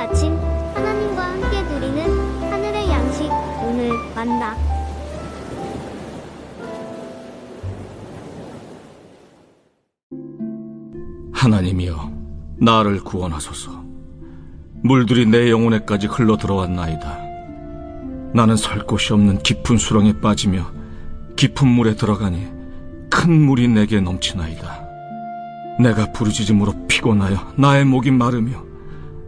아침 하나님과 함께 누리는 하늘의 양식 오늘 만나 하나님이여 나를 구원하소서. 물들이 내 영혼에까지 흘러 들어왔나이다. 나는 설 곳이 없는 깊은 수렁에 빠지며 깊은 물에 들어가니 큰 물이 내게 넘치나이다. 내가 부르짖음으로 피곤하여 나의 목이 마르며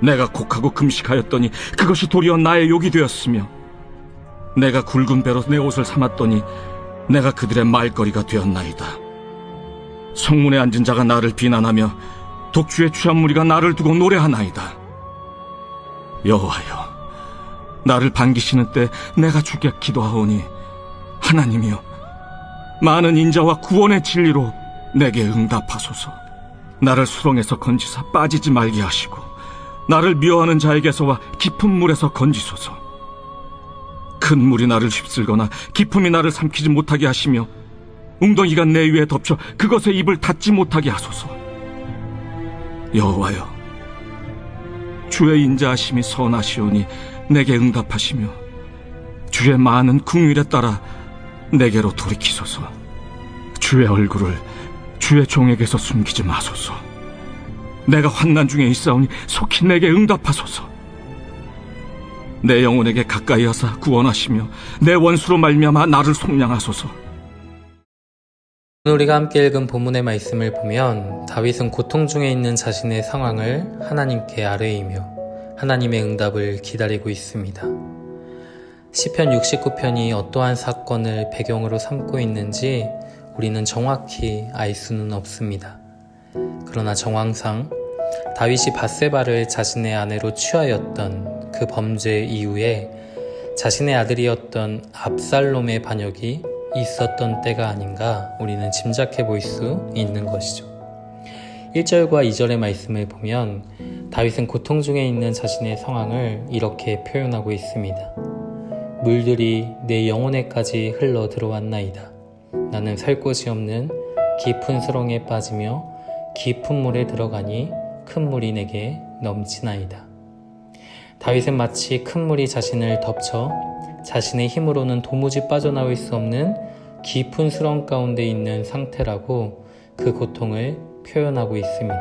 내가 곡하고 금식하였더니 그것이 도리어 나의 욕이 되었으며 내가 굵은 배로 내 옷을 삼았더니 내가 그들의 말거리가 되었나이다. 성문에 앉은 자가 나를 비난하며 독주의 취한 무리가 나를 두고 노래하나이다. 여호와여, 나를 반기시는 때 내가 주께 기도하오니 하나님이여, 많은 인자와 구원의 진리로 내게 응답하소서. 나를 수렁에서 건지사 빠지지 말게 하시고 나를 미워하는 자에게서와 깊은 물에서 건지소서. 큰 물이 나를 휩쓸거나 깊음이 나를 삼키지 못하게 하시며 웅덩이가 내 위에 덮쳐 그것에 입을 닫지 못하게 하소서. 여호와여, 주의 인자하심이 선하시오니 내게 응답하시며 주의 많은 궁율에 따라 내게로 돌이키소서. 주의 얼굴을 주의 종에게서 숨기지 마소서. 내가 환난 중에 있사오니 속히 내게 응답하소서. 내 영혼에게 가까이 하사 구원하시며 내 원수로 말미암아 나를 속량하소서. 우리가 함께 읽은 본문의 말씀을 보면 다윗은 고통 중에 있는 자신의 상황을 하나님께 아뢰이며 하나님의 응답을 기다리고 있습니다. 시편 69편이 어떠한 사건을 배경으로 삼고 있는지 우리는 정확히 알 수는 없습니다. 그러나 정황상 다윗이 바세바를 자신의 아내로 취하였던 그 범죄 이후에 자신의 아들이었던 압살롬의 반역이 있었던 때가 아닌가 우리는 짐작해 볼 수 있는 것이죠. 1절과 2절의 말씀을 보면 다윗은 고통 중에 있는 자신의 상황을 이렇게 표현하고 있습니다. 물들이 내 영혼에까지 흘러 들어왔나이다. 나는 살 곳이 없는 깊은 수렁에 빠지며 깊은 물에 들어가니 큰 물이 내게 넘치나이다. 다윗은 마치 큰 물이 자신을 덮쳐 자신의 힘으로는 도무지 빠져나올 수 없는 깊은 수렁 가운데 있는 상태라고 그 고통을 표현하고 있습니다.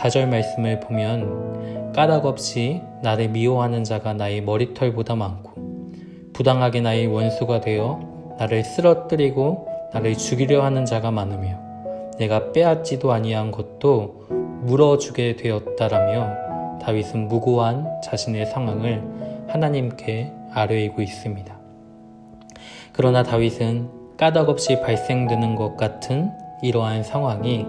4절 말씀을 보면 까닭 없이 나를 미워하는 자가 나의 머리털보다 많고 부당하게 나의 원수가 되어 나를 쓰러뜨리고 나를 죽이려 하는 자가 많으며 내가 빼앗지도 아니한 것도 물어주게 되었다라며 다윗은 무고한 자신의 상황을 하나님께 아뢰이고 있습니다. 그러나 다윗은 까닭없이 발생되는 것 같은 이러한 상황이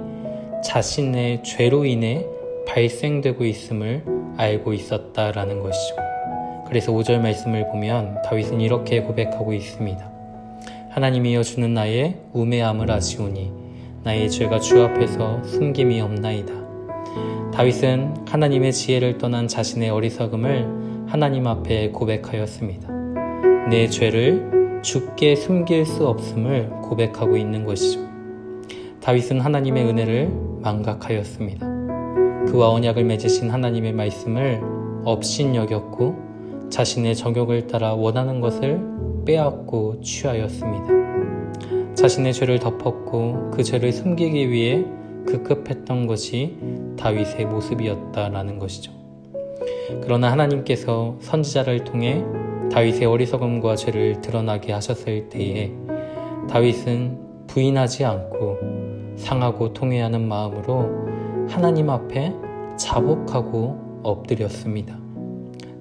자신의 죄로 인해 발생되고 있음을 알고 있었다라는 것이죠. 그래서 5절 말씀을 보면 다윗은 이렇게 고백하고 있습니다. 하나님이여 주는 나의 우매함을 아시오니 나의 죄가 주 앞에서 숨김이 없나이다. 다윗은 하나님의 지혜를 떠난 자신의 어리석음을 하나님 앞에 고백하였습니다. 내 죄를 주께 숨길 수 없음을 고백하고 있는 것이죠. 다윗은 하나님의 은혜를 망각하였습니다. 그와 언약을 맺으신 하나님의 말씀을 업신여겼고 자신의 정욕을 따라 원하는 것을 빼앗고 취하였습니다. 자신의 죄를 덮었고 그 죄를 숨기기 위해 급급했던 것이 다윗의 모습이었다라는 것이죠. 그러나 하나님께서 선지자를 통해 다윗의 어리석음과 죄를 드러나게 하셨을 때에 다윗은 부인하지 않고 상하고 통회하는 마음으로 하나님 앞에 자복하고 엎드렸습니다.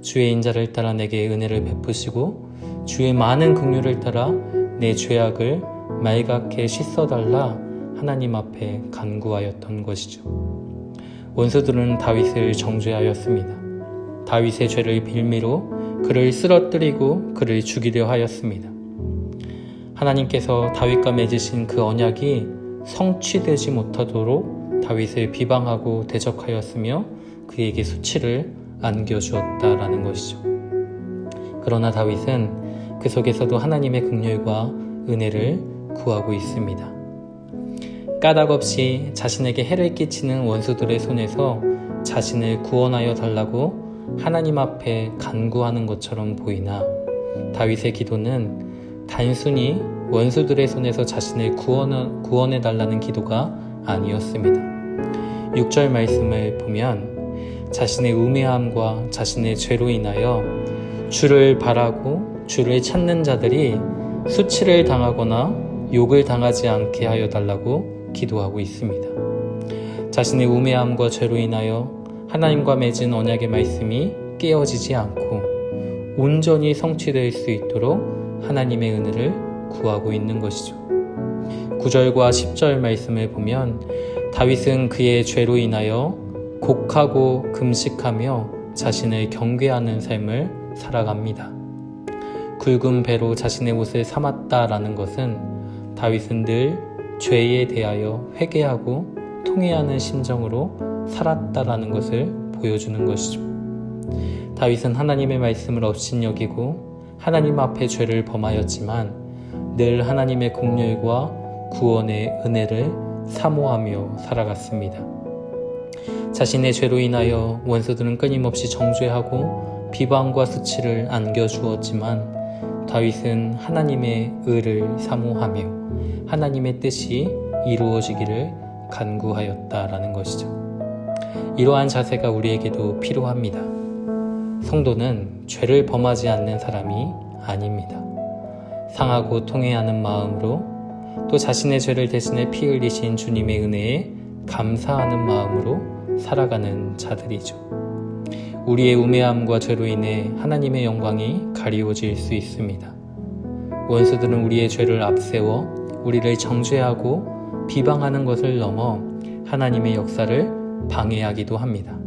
주의 인자를 따라 내게 은혜를 베푸시고 주의 많은 긍휼을 따라 내 죄악을 말갛게 씻어달라 하나님 앞에 간구하였던 것이죠. 원수들은 다윗을 정죄하였습니다. 다윗의 죄를 빌미로 그를 쓰러뜨리고 그를 죽이려 하였습니다. 하나님께서 다윗과 맺으신 그 언약이 성취되지 못하도록 다윗을 비방하고 대적하였으며 그에게 수치를 안겨주었다라는 것이죠. 그러나 다윗은 그 속에서도 하나님의 긍휼과 은혜를 구하고 있습니다. 까닭 없이 자신에게 해를 끼치는 원수들의 손에서 자신을 구원하여 달라고 하나님 앞에 간구하는 것처럼 보이나 다윗의 기도는 단순히 원수들의 손에서 자신을 구원, 구원해 달라는 기도가 아니었습니다. 6절 말씀을 보면 자신의 우매함과 자신의 죄로 인하여 주를 바라고 주를 찾는 자들이 수치를 당하거나 욕을 당하지 않게 하여 달라고 기도하고 있습니다. 자신의 우매함과 죄로 인하여 하나님과 맺은 언약의 말씀이 깨어지지 않고 온전히 성취될 수 있도록 하나님의 은혜를 구하고 있는 것이죠. 9절과 10절 말씀을 보면 다윗은 그의 죄로 인하여 곡하고 금식하며 자신을 경계하는 삶을 살아갑니다. 굵은 배로 자신의 옷을 삼았다라는 것은 다윗은 늘 죄에 대하여 회개하고 통회하는 심정으로 살았다라는 것을 보여주는 것이죠. 다윗은 하나님의 말씀을 업신여기고 하나님 앞에 죄를 범하였지만 늘 하나님의 긍휼과 구원의 은혜를 사모하며 살아갔습니다. 자신의 죄로 인하여 원수들은 끊임없이 정죄하고 비방과 수치를 안겨주었지만 다윗은 하나님의 의를 사모하며 하나님의 뜻이 이루어지기를 간구하였다라는 것이죠. 이러한 자세가 우리에게도 필요합니다. 성도는 죄를 범하지 않는 사람이 아닙니다. 상하고 통회하는 마음으로 또 자신의 죄를 대신해 피 흘리신 주님의 은혜에 감사하는 마음으로 살아가는 자들이죠. 우리의 우매함과 죄로 인해 하나님의 영광이 가리워질 수 있습니다. 원수들은 우리의 죄를 앞세워 우리를 정죄하고 비방하는 것을 넘어 하나님의 역사를 방해하기도 합니다.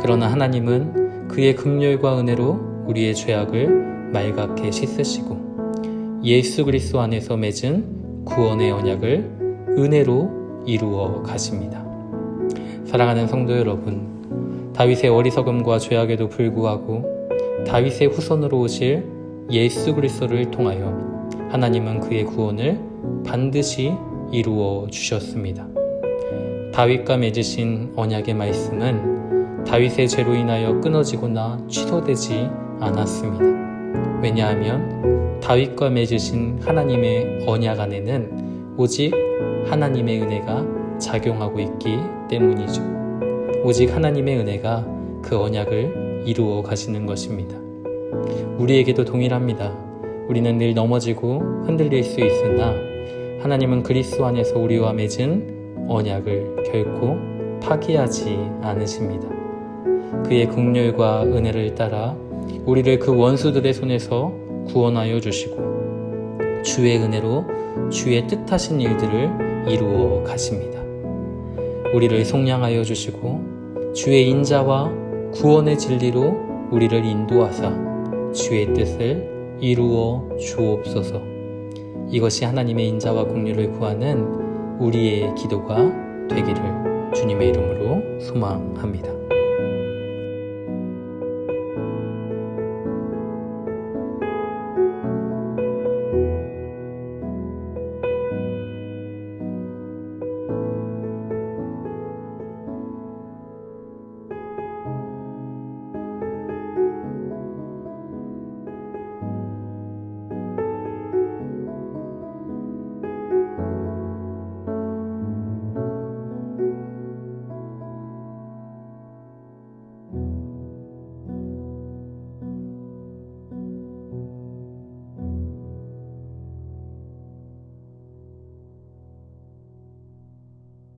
그러나 하나님은 그의 긍휼과 은혜로 우리의 죄악을 말갛게 씻으시고 예수 그리스도 안에서 맺은 구원의 언약을 은혜로 이루어 가십니다. 사랑하는 성도 여러분, 다윗의 어리석음과 죄악에도 불구하고 다윗의 후손으로 오실 예수 그리스도를 통하여 하나님은 그의 구원을 반드시 이루어 주셨습니다. 다윗과 맺으신 언약의 말씀은 다윗의 죄로 인하여 끊어지거나 취소되지 않았습니다. 왜냐하면 다윗과 맺으신 하나님의 언약 안에는 오직 하나님의 은혜가 작용하고 있기 때문이죠. 오직 하나님의 은혜가 그 언약을 이루어 가시는 것입니다. 우리에게도 동일합니다. 우리는 늘 넘어지고 흔들릴 수 있으나 하나님은 그리스도 안에서 우리와 맺은 언약을 결코 파기하지 않으십니다. 그의 긍휼과 은혜를 따라 우리를 그 원수들의 손에서 구원하여 주시고 주의 은혜로 주의 뜻하신 일들을 이루어 가십니다. 우리를 속량하여 주시고 주의 인자와 구원의 진리로 우리를 인도하사 주의 뜻을 이루어 주옵소서. 이것이 하나님의 인자와 긍휼을 구하는 우리의 기도가 되기를 주님의 이름으로 소망합니다.